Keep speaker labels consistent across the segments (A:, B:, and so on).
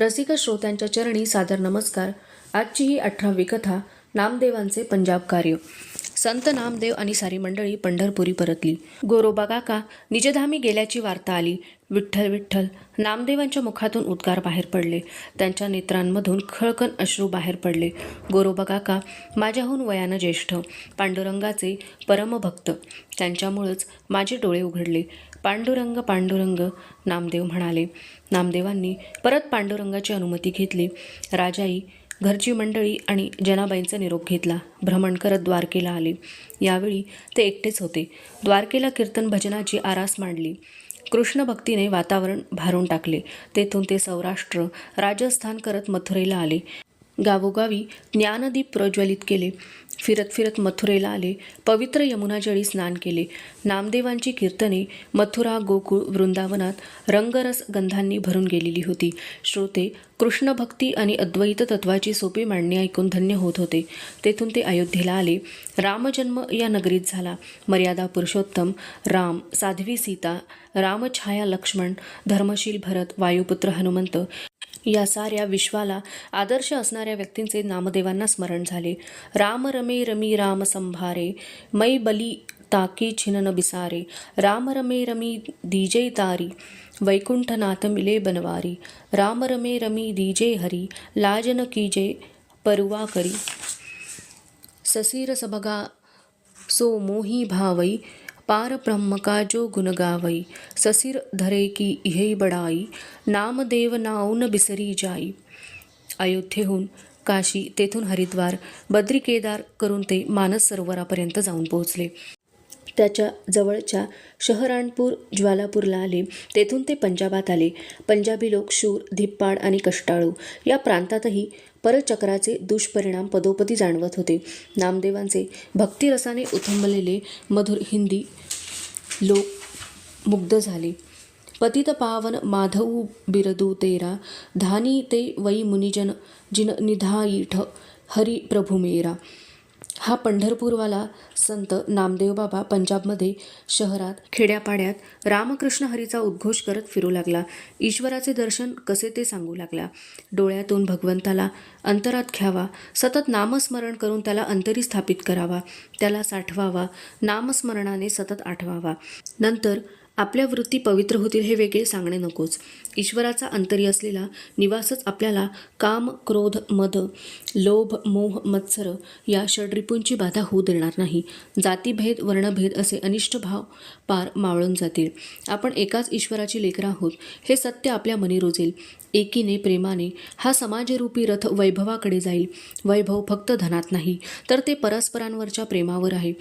A: रसिक श्रोत्यांच्या चरणी सादर नमस्कार. आजची ही अठरावी कथा नामदेवांचे पंजाब कार्य. संत नामदेव आणि सारी मंडळी पंढरपुरी परतली. गोरोबा काका निजधामी गेल्याची वार्ता आली. विठ्ठल विठ्ठल नामदेवांच्या मुखातून उद्गार बाहेर पडले. त्यांच्या नेत्रांमधून खळकन अश्रू बाहेर पडले. गोरोबा काका माझ्याहून वयानं ज्येष्ठ पांडुरंगाचे परमभक्त. त्यांच्यामुळंच माझे डोळे उघडले. पांडुरंग पांडुरंग नामदेव म्हणाले. नामदेवांनी परत पांडुरंगाची अनुमती घेतली. राजाई घरची मंडळी आणि जनाबाईंचा निरोप घेतला. भ्रमण करत द्वारकेला आले. यावेळी ते एकटेच होते. द्वारकेला कीर्तन भजनाची आरास मांडली. कृष्ण भक्तीने वातावरण भारून टाकले. तेथून ते सौराष्ट्र राजस्थान करत मथुरेला आले. गावोगावी ज्ञानदीप प्रज्वलित केले. फिरत फिरत मथुरेला आले. पवित्र यमुनाजळी स्नान केले. नामदेवांची कीर्तने मथुरा गोकुळ वृंदावनात रंगरस गंधांनी भरून गेलेली होती. श्रोते कृष्णभक्ती आणि अद्वैत तत्वाची सोपी मांडणी ऐकून धन्य होत होते. तेथून ते अयोध्येला आले. रामजन्म या नगरीत झाला. मर्यादा पुरुषोत्तम राम साध्वी सीता रामछाया लक्ष्मण धर्मशील भरत वायुपुत्र हनुमंत या साऱ्या विश्वाला आदर्श असणाऱ्या व्यक्तींचे नामदेवांना स्मरण झाले. राम रमे रमी राम संभारे मै बली ताकी छिनन बिसारे राम रमे रमी दीजे तारी वैकुंठनाथ मिले बनवारी राम रमे रमी दीजे हरी लाजन कीजे परुवा करी। ससीर सबगा सो मोही भावई पार ब्रह्म का जो गुण गावई ससीर धरे की इहे बडाई नामदेव नाऊन बिसरी जाई। अयोध्येहून काशी तेथून हरिद्वार बद्री केदार करून ते मानस सरोवरापर्यंत जाऊन पोहोचले. त्याच्या जवळच्या शहरानपूर ज्वालापूरला आले. तेथून ते पंजाबात आले. पंजाबी लोक शूर धिप्पाड आणि कष्टाळू या प्रांतातही परचक्राचे दुष्परिणाम पदोपदी जाणवत होते. नामदेवांचे भक्तिरसाने उथंबलेले मधुर हिंदी लोक मुग्ध झाले. पतित पावन माधव बिरदू तेरा धानी ते वै मुनिजन जिन निधाईठ हरी प्रभू मेरा. हा पंढरपूरवाला संत नामदेव बाबा पंजाबमध्ये शहरात खेड्यापाड्यात रामकृष्ण हरीचा उद्घोष करत फिरू लागला. ईश्वराचे दर्शन कसे ते सांगू लागला. डोळ्यातून भगवंताला अंतरात घ्यावा सतत नामस्मरण करून त्याला अंतरी स्थापित करावा त्याला साठवावा नामस्मरणाने सतत आठवावा. नंतर आपल्या वृत्ती पवित्र होतील हे वेगळे सांगणे नकोच. ईश्वराचा अंतरी असलेला निवासच आपल्याला काम क्रोध मद लोभ मोह मत्सर या षड्रिपूंची बाधा होऊ देणार नाही. जातीभेद वर्णभेद असे अनिष्ट भाव पार मावळून जातील. आपण एकाच ईश्वराची लेकर आहोत हे सत्य आपल्या मनी रुजेल. एकीने प्रेमाने हा समाजरूपी रथ वैभवाकडे जाईल. वैभव फक्त धनात नाही तर ते परस्परांवरच्या प्रेमावर आहे.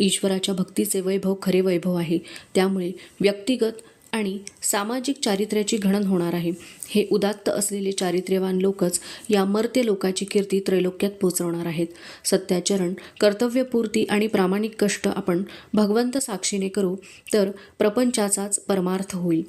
A: ईश्वराच्या भक्तीचे वैभव खरे वैभव आहे. त्यामुळे व्यक्तिगत आणि सामाजिक चारित्र्याची घडण होणार आहे. हे उदात्त असलेले चारित्र्यवान लोकच या मर्त्य लोकाची कीर्ती त्रैलोक्यात पोचवणार आहेत. सत्याचरण कर्तव्यपूर्ती आणि प्रामाणिक कष्ट आपण भगवंत साक्षीने करू तर प्रपंचाचाच परमार्थ होईल.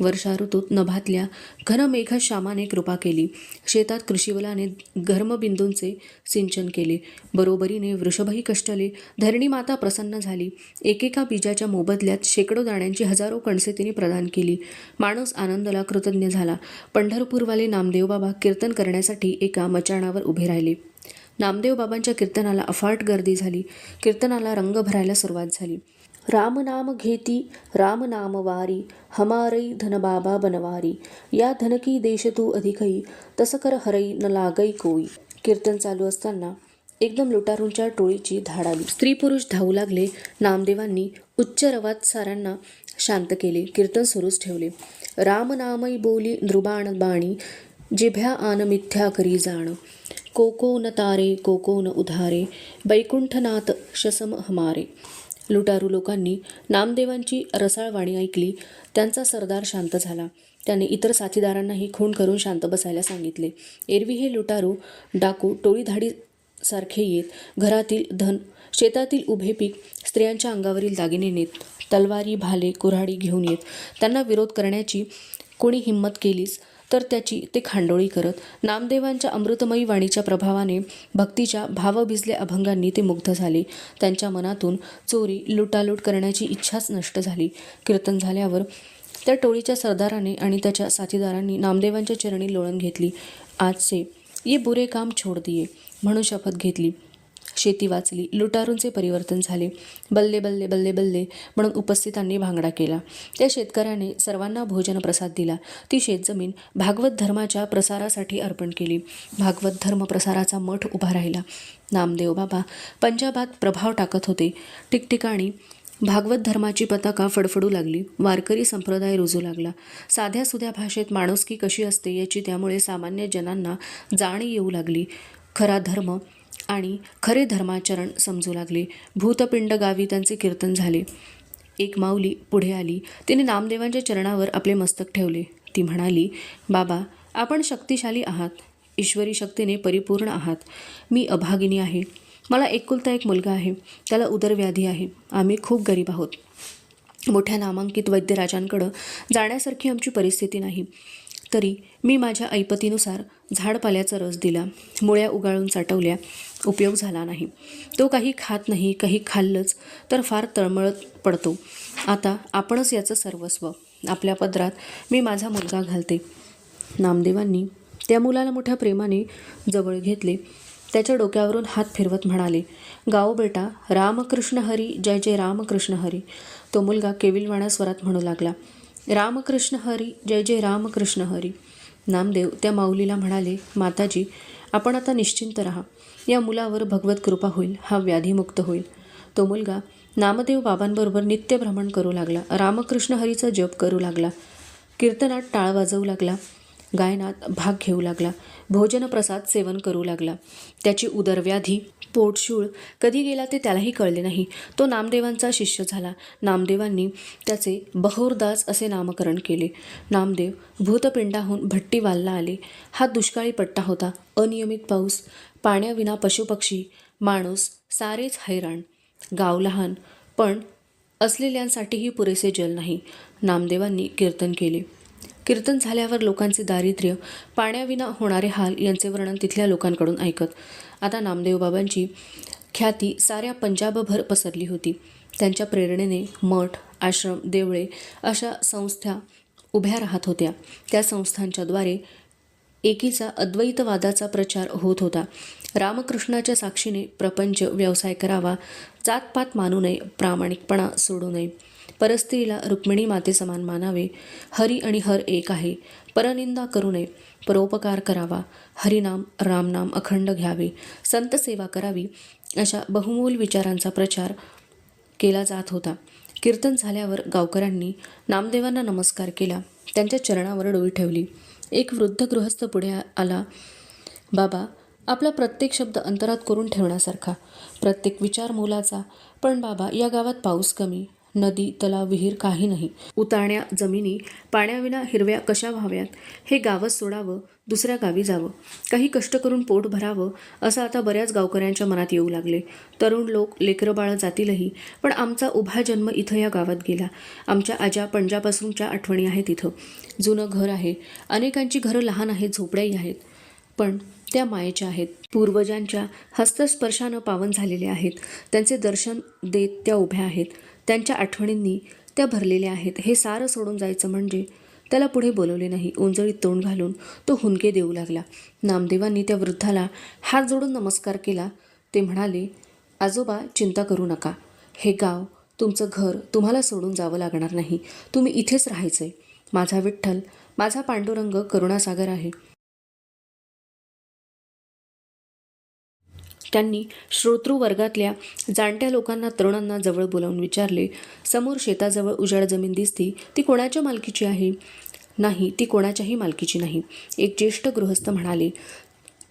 A: वर्षा ऋतूत नभातल्या घनमेघ श्यामाने कृपा केली. शेतात कृषीवलाने घर्मबिंदूंचे सिंचन केले. बरोबरीने वृषभही कष्टले. धरणी माता प्रसन्न झाली. एकेका बीजाच्या मोबदल्यात शेकडो दाण्यांची हजारो कणसे तिने प्रदान केली. माणूस आनंदाला कृतज्ञ झाला. पंढरपूरवाले नामदेव बाबा कीर्तन करण्यासाठी एका मचाणावर उभे राहिले. नामदेव बाबांच्या कीर्तनाला अफाट गर्दी झाली. कीर्तनाला रंग भरायला सुरुवात झाली. राम नाम घेती राम नाम वारी हमारई धनबाबा बनवारी। या धनकी देश तू अधिकही तसकर हरई न लागई कोई। कीर्तन चालू असताना एकदम लुटारूंच्या टोळीची धाड आली. स्त्री पुरुष धावू लागले. नामदेवांनी उच्च रवात साऱ्यांना शांत केले. कीर्तन सुरूच ठेवले. राम नामई बोली नृबाण बाणी जिभ्या आन मिथ्या करी जाण। कोको न तारे कोको न उधारे बैकुंठनाथ शसम हमारे। लुटारू लोकांनी नामदेवांची रसाळवाणी ऐकली. त्यांचा सरदार शांत झाला. त्याने इतर साथीदारांनाही खून करून शांत बसायला सांगितले. एरवी हे लुटारू डाकू टोळीधाडी सारखे येत. घरातील धन शेतातील उभे पीक स्त्रियांच्या अंगावरील दागिने नेत. तलवारी भाले कुऱ्हाडी घेऊन येत. त्यांना विरोध करण्याची कोणी हिंमत केलीच? तर त्याची ते खांडोळी करत नामदेवांच्या अमृतमयी वाणीच्या प्रभावाने भक्तीच्या भावभिजल्या अभंगांनी ते मुग्ध झाले. त्यांच्या मनातून चोरी लुटालूट करण्याची इच्छाच नष्ट झाली. कीर्तन झाल्यावर त्या टोळीच्या सरदाराने आणि त्याच्या साथीदारांनी नामदेवांच्या चरणी लोळण घेतली. आजचे ये बुरे काम छोड दिये म्हणून शपथ घेतली. शेती वाचली लुटारूंचे परिवर्तन झाले बल्ले बल्ले बल्ले बल्ले म्हणून उपस्थितांनी भांगडा केला. त्या शेतकऱ्याने सर्वांना भोजन प्रसाद दिला. ती शेतजमीन भागवत धर्माच्या प्रसारासाठी अर्पण केली. भागवत धर्म प्रसाराचा मठ उभा राहिला. नामदेव बाबा पंजाबात प्रभाव टाकत होते. ठिकठिकाणी भागवत धर्माची पताका फडफडू लागली. वारकरी संप्रदाय रुजू लागला. साध्या सुध्या भाषेत माणुसकी कशी असते याची त्यामुळे सामान्य जनांना जाणीव येऊ लागली. खरा धर्म आणि खरे धर्माचरण समजू लागले. भूतपिंड गावी त्यांचे कीर्तन झाले. एक माऊली पुढे आली. तिने नामदेवांच्या चरणावर आपले मस्तक ठेवले. ती म्हणाली बाबा आपण शक्तिशाली आहात. ईश्वरी शक्तीने परिपूर्ण आहात. मी अभागिनी आहे. मला एकुलता एक मुलगा आहे. त्याला उदरव्याधी आहे. आम्ही खूप गरीब आहोत. मोठ्या नामांकित वैद्यराजांकडं जाण्यासारखी आमची परिस्थिती नाही. तरी मी माझ्या ऐपतीनुसार झाडपाल्याचा रस दिला. मुळ्या उगाळून साठवल्या. उपयोग झाला नाही. तो काही खात नाही काही खाल्लंच तर फार तळमळत पडतो. आता आपणच याचं सर्वस्व. आपल्या पदरात मी माझा मुलगा घालते. नामदेवांनी त्या मुलाला मोठ्या प्रेमाने जवळ घेतले. त्याच्या डोक्यावरून हात फिरवत म्हणाले गाव बेटा रामकृष्ण हरी जय जय रामकृष्ण हरी. तो मुलगा केविलवाणा स्वरात म्हणू लागला रामकृष्ण हरी जय जय रामकृष्ण हरी. नामदेव त्या माऊलीला म्हणाले माताजी आपण आता निश्चिंत राहा. या मुलावर भगवत कृपा होईल हा व्याधीमुक्त होईल. तो मुलगा नामदेव बाबांबरोबर नित्य भ्रमण करू लागला. रामकृष्ण हरीचा जप करू लागला. कीर्तनात टाळ वाजवू लागला. गायनात भाग घेऊ लागला. भोजनप्रसाद सेवन करू लागला. त्याची उदरव्याधी पोटशूळ कधी गेला ते त्यालाही कळले नाही. तो नामदेवांचा शिष्य झाला. नामदेवांनी त्याचे बहोरदास असे नामकरण केले. नामदेव भूतपिंडाहून भट्टीवालला आले. हा दुष्काळी पट्टा होता. अनियमित पाऊस पाण्याविना पशुपक्षी माणूस सारेच हैराण. गाव लहान पण असलेल्यांसाठीही पुरेसे जल नाही. नामदेवांनी कीर्तन केले. कीर्तन झाल्यावर लोकांचे दारिद्र्य पाण्याविना होणारे हाल यांचे वर्णन तिथल्या लोकांकडून ऐकत. आता नामदेव बाबांची ख्याती साऱ्या पंजाबभर पसरली होती. त्यांच्या प्रेरणेने मठ आश्रम देवळे अशा संस्था उभ्या राहत होत्या. त्या संस्थांच्याद्वारे एकीचा अद्वैतवादाचा प्रचार होत होता. रामकृष्णाच्या साक्षीने प्रपंच व्यवसाय करावा जातपात मानू नये प्रामाणिकपणा सोडू नये. परस्त्रीला रुक्मिणी माते समान मानावे. हरी आणि हर एक आहे. परनिंदा करू नये. परोपकार करावा. हरिनाम रामनाम अखंड घ्यावे. संत सेवा करावी. अशा बहुमूल विचारांचा प्रचार केला जात होता. कीर्तन झाल्यावर गावकऱ्यांनी नामदेवांना नमस्कार केला. त्यांच्या चरणावर डोळी ठेवली. एक वृद्ध गृहस्थ पुढे आला. बाबा आपला प्रत्येक शब्द अंतरात करून ठेवण्यासारखा. प्रत्येक विचार मोलाचा. पण बाबा या गावात पाऊस कमी नदी तलाव विहीर काही नाही. उतारण्या जमिनी पाण्याविना हिरव्या कशा व्हाव्यात? हे गावच सोडावं दुसऱ्या गावी जावं. काही कष्ट करून पोट भरावं असं आता बऱ्याच गावकऱ्यांच्या मनात येऊ लागले. तरुण लोक लेकरं बाळं जातीलही. पण आमचा उभा जन्म इथं या गावात गेला. आमच्या आजा पंजापासूनच्या आठवणी आहेत इथं. जुनं घर आहे. अनेकांची घरं लहान आहेत झोपड्याही आहेत. पण त्या मायेच्या आहेत. पूर्वजांच्या हस्तस्पर्शानं पावन झालेल्या आहेत. त्यांचे दर्शन देत त्या उभ्या आहेत. त्यांच्या आठवणींनी त्या भरलेल्या आहेत. हे सारं सोडून जायचं म्हणजे त्याला पुढे बोलवले नाही. उंजळीत तोंड घालून तो हुंके देऊ लागला. नामदेवांनी त्या वृद्धाला हात जोडून नमस्कार केला. ते म्हणाले आजोबा चिंता करू नका. हे गाव तुमचं घर तुम्हाला सोडून जावं लागणार नाही. तुम्ही इथेच राहायचं आहे माझा विठ्ठल माझा पांडुरंग करुणासागर आहे. त्यांनी श्रोतृ वर्गातल्या जाणत्या लोकांना तरुणांना जवळ बोलावून विचारले समोर शेताजवळ उजाड जमीन दिसती ती कोणाच्या मालकीची आहे? नाही ती कोणाच्याही मालकीची नाही एक ज्येष्ठ गृहस्थ म्हणाले.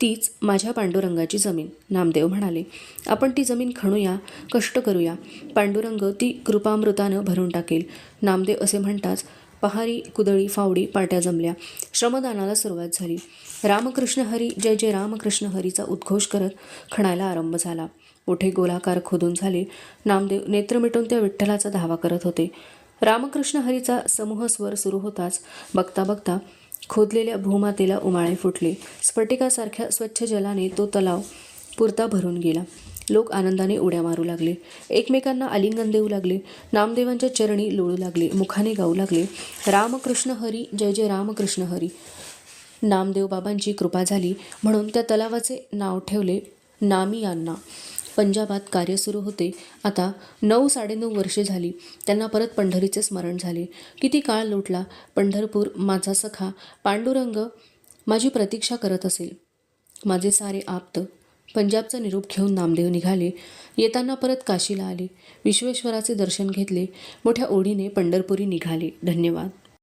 A: तीच माझ्या पांडुरंगाची जमीन नामदेव म्हणाले. आपण ती जमीन खणूया कष्ट करूया. पांडुरंग ती कृपामृतानं भरून टाकेल नामदेव असे म्हणताच पहारी कुदळी फावडी पाट्या जमल्या. श्रमदानाला सुरुवात झाली. रामकृष्ण हरी जय जय रामकृष्ण हरीचा उद्घोष करत खणायला आरंभ झाला. मोठे गोलाकार खोदून झाले. नामदेव नेत्र मिटून त्या विठ्ठलाचा धावा करत होते. रामकृष्ण हरीचा समूह स्वर सुरू होताच बघता बघता खोदलेल्या भूमातेला उमाळे फुटले. स्फटिकासारख्या स्वच्छ जलाने तो तलाव पुरता भरून गेला. लोक आनंदाने उड्या मारू लागले. एकमेकांना आलिंगन देऊ लागले. नामदेवांच्या चरणी लोळू लागले. मुखाने गाऊ लागले. रामकृष्ण हरी जय जय रामकृष्ण हरी. नामदेव बाबांची कृपा झाली. म्हणून त्या तलावाचे नाव ठेवले नामियांना. पंजाबात कार्य सुरू होते. आता नऊ साडेनऊ वर्षे झाली. त्यांना परत पंढरीचे स्मरण झाले. किती काळ लोटला. पंढरपूर माझा सखा पांडुरंग माझी प्रतीक्षा करत असेल. माझे सारे आप्त पंजाबचा निरोप घेऊन नामदेव निघाले. येताना परत काशीला आले. विश्वेश्वराचे दर्शन घेतले. मोठ्या ओढीने पंढरपुरी निघाले. धन्यवाद.